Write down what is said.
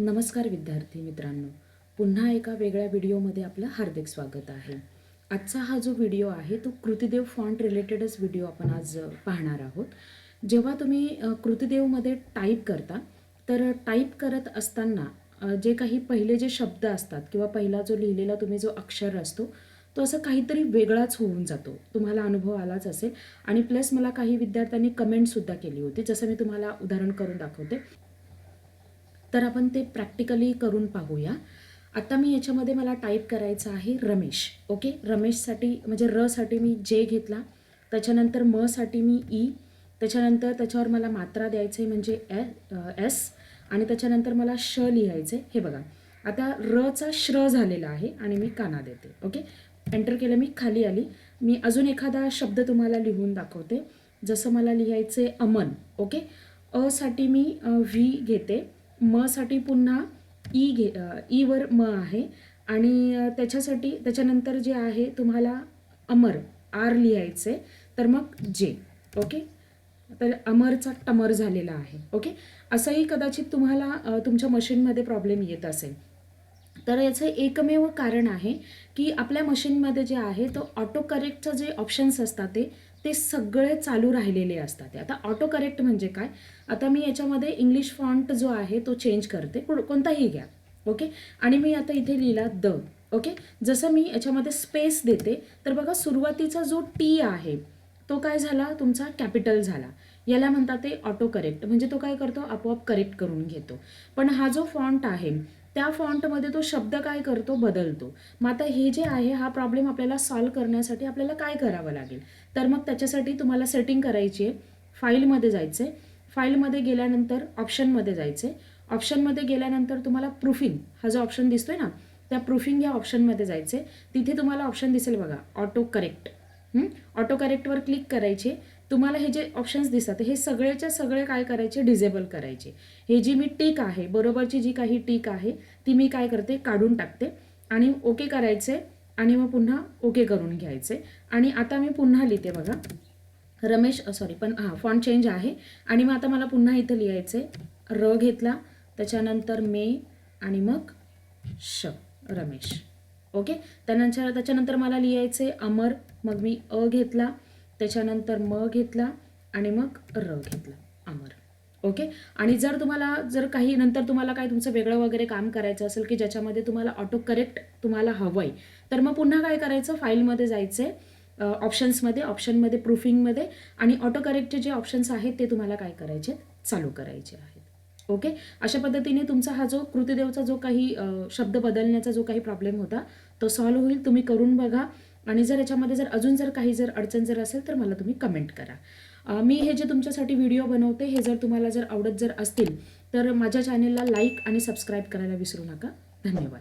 नमस्कार विद्यार्थी मित्रांनो. पुन्हा एका वेगळ्या व्हिडिओमध्ये आपलं हार्दिक स्वागत आहे. आजचा हा जो व्हिडिओ आहे तो कृतिदेव फॉन्ट रिलेटेडच व्हिडिओ आपण आज पाहणार आहोत. जेव्हा तुम्ही कृतिदेवमध्ये टाईप करता तर टाईप करत असताना जे काही पहिले जे शब्द असतात किंवा पहिला जो लिहिलेला तुम्ही जो अक्षर असतो तो असं काहीतरी वेगळाच होऊन जातो. तुम्हाला अनुभव आलाच असेल. आणि प्लस मला काही विद्यार्थ्यांनी कमेंटसुद्धा केली होती. जसं मी तुम्हाला उदाहरण करून दाखवते. तर आपण ते प्रॅक्टिकली करून पाहूया. आता मी याच्यामध्ये मला टाईप करायचं आहे रमेश. ओके रमेशसाठी म्हणजे रसाठी मी जे घेतला. त्याच्यानंतर मसाठी मी ई त्याच्यानंतर त्याच्यावर मला मात्रा द्यायचं आहे म्हणजे ए एस आणि त्याच्यानंतर मला श लिहायचं आहे हे बघा. आता रचा श्र झालेला आहे आणि मी काना देते. ओके एंटर केलं मी खाली आली. मी अजून एखादा शब्द तुम्हाला लिहून दाखवते. जसं मला लिहायचं आहे अमन ओके असाठी मी व्ही घेते. मसाठी पुन्हा ई घे ईवर म आहे. आणि त्याच्यासाठी त्याच्यानंतर जे आहे तुम्हाला अमर आर लिहायचे. तर मग जे ओके? तर अमरचा टमर झालेला आहे ओके? असंही कदाचित तुम्हाला तुमच्या मशीनमध्ये प्रॉब्लेम येत असेल. तर याचं एकमेव कारण आहे की आपल्या मशीनमध्ये जे आहे तो ऑटो करेक्टचं जे ऑप्शन्स असतात ते ते सगळे चालू राहिलेले असतात. आता ऑटो करेक्ट म्हणजे काय? आता मी याच्यामध्ये इंग्लिश फॉन्ट जो आहे तो चेंज करते. कोणताही घ्या. ओके आणि मी आता इथे लिहिला द ओके जसं मी याच्यामध्ये स्पेस देते तर बघा सुरुवातीचा जो टी आहे तो काय झाला? तुमचा कॅपिटल झाला. याला म्हणतात ते ऑटो करेक्ट म्हणजे तो काय करतो? आपोआप करेक्ट करून घेतो. पण हा जो फॉन्ट आहे त्या फॉन्टमध्ये तो शब्द काय करतो बदलतो. मग आता हे जे आहे हा प्रॉब्लेम आपल्याला सॉल्व्ह करण्यासाठी आपल्याला काय करावं लागेल? तर मग त्याच्यासाठी तुम्हाला सेटिंग करायची आहे. फाईलमध्ये जायचं आहे फाईलमध्ये गेल्यानंतर ऑप्शनमध्ये जायचं आहे ऑप्शनमध्ये गेल्यानंतर तुम्हाला प्रूफिंग हा जो ऑप्शन दिसतोय ना त्या प्रूफिंग या ऑप्शनमध्ये जायचं आहे तिथे तुम्हाला ऑप्शन दिसेल बघा. ऑटो करेक्ट ऑटो करेक्टवर क्लिक करायचे. तुम्हाला हे जे ऑप्शन्स दिसतात हे सगळेच्या सगळे काय करायचे? डिझेबल करायचे. हे जी मी टीक आहे बरोबरची जी काही टीक आहे ती मी काय करते? काढून टाकते. आणि ओके करायचे आणि मग पुन्हा ओके करून घ्यायचे. आणि आता मी पुन्हा लिहिते बघा. रमेश सॉरी पण हां फॉन्ट चेंज आहे. आणि मग आता मला पुन्हा इथं लिहायचं आहे र घेतला. त्याच्यानंतर मे आणि मग श रमेश. ओके त्यानंतर त्याच्यानंतर मला लिहायचं आहे अमर. मग मी अ घेतला. त्याच्यानंतर म घेतला आणि मग र घेतला अमर. ओके आणि जर तुम्हाला जर काही नंतर तुम्हाला काय तुमचं वेगळं वगैरे काम करायचं असेल की ज्याच्यामध्ये तुम्हाला ऑटो करेक्ट तुम्हाला हवं आहे तर मग पुन्हा काय करायचं? फाईलमध्ये जायचं आहे ऑप्शन्समध्ये ऑप्शनमध्ये प्रूफिंगमध्ये आणि ऑटो करेक्टचे जे ऑप्शन्स आहेत ते तुम्हाला काय करायचे चालू करायचे आहेत. ओके अशा पद्धतीने तुमचा हा जो कृतिदेवचा जो काही शब्द बदलण्याचा जो काही प्रॉब्लेम होता तो सॉल्व्ह होईल. तुम्ही करून बघा. आणि जर याच्यामध्ये जर अजून जर काही जर अडचण जर असेल तर मला तुम्ही कमेंट करा. मी हे जे तुमच्यासाठी व्हिडिओ बनवते हे जर तुम्हाला जर आवडत जर असतील तर माझ्या चॅनेलला लाईक आणि सबस्क्राईब करायला विसरू नका. धन्यवाद.